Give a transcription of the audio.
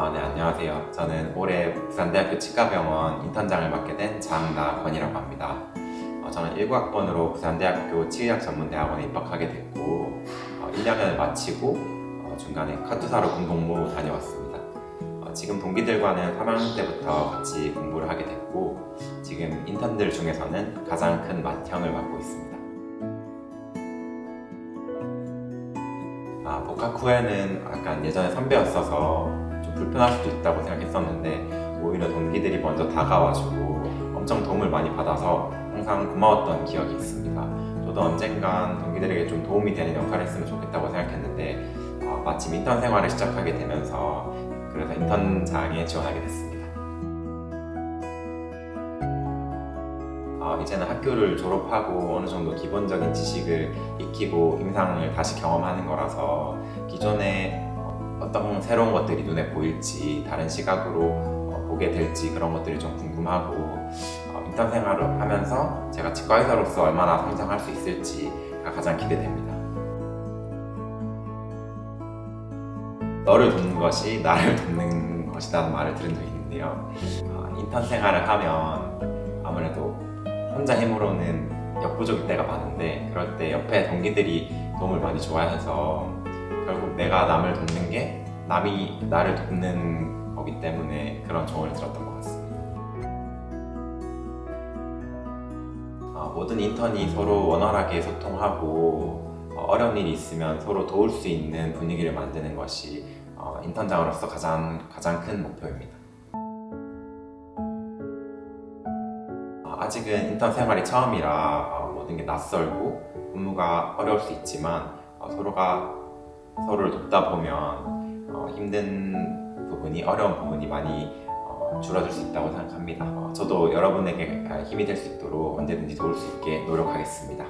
아, 네, 안녕하세요. 저는 올해 부산대학교 치과병원 인턴장을 맡게 된 장나건이라고 합니다. 어, 저는 19학번으로 부산대학교 치의학 전문대학원에 입학하게 됐고, 어, 1학년을 마치고 어, 중간에 카투사로 공동무 다녀왔습니다. 어, 지금 동기들과는 3학년 때부터 같이 공부를 하게 됐고, 지금 인턴들 중에서는 가장 큰 맏형을 맡고 있습니다. 아, 복학 후에는 약간 예전에 선배였어서 좀 불편할 수도 있다고 생각했었는데 오히려 동기들이 먼저 다가와주고 엄청 도움을 많이 받아서 항상 고마웠던 기억이 있습니다. 저도 언젠간 동기들에게 좀 도움이 되는 역할을 했으면 좋겠다고 생각했는데 어, 마침 인턴 생활을 시작하게 되면서 그래서 인턴장에 지원하게 됐습니다. 어, 이제는 학교를 졸업하고 어느 정도 기본적인 지식을 익히고 임상을 다시 경험하는 거라서 기존에 어떤 새로운 것들이 눈에 보일지 다른 시각으로 어, 보게 될지 그런 것들이 좀 궁금하고 어, 인턴 생활을 하면서 제가 치과 의사로서 얼마나 성장할 수 있을지가 가장 기대됩니다. 너를 돕는 것이 나를 돕는 것이라는 말을 들은 적이 있는데요. 어, 인턴 생활을 하면 아무래도 혼자 힘으로는 역부족일 때가 많은데 그럴 때 옆에 동기들이 도움을 많이 좋아해서 결국 내가 남을 돕는 게 남이 나를 돕는 거기 때문에 그런 조언을 들었던 것 같습니다. 아, 모든 인턴이 서로 원활하게 소통하고 어, 어려운 일이 있으면 서로 도울 수 있는 분위기를 만드는 것이 어, 인턴장으로서 가장 가장 큰 목표입니다. 어, 아직은 인턴 생활이 처음이라 어, 모든 게 낯설고 업무가 어려울 수 있지만 어, 서로가 서로를 돕다 보면 어, 힘든 부분이 어려운 부분이 많이 어, 줄어들 수 있다고 생각합니다. 어, 저도 여러분에게 아, 힘이 될 수 있도록 언제든지 도울 수 있게 노력하겠습니다.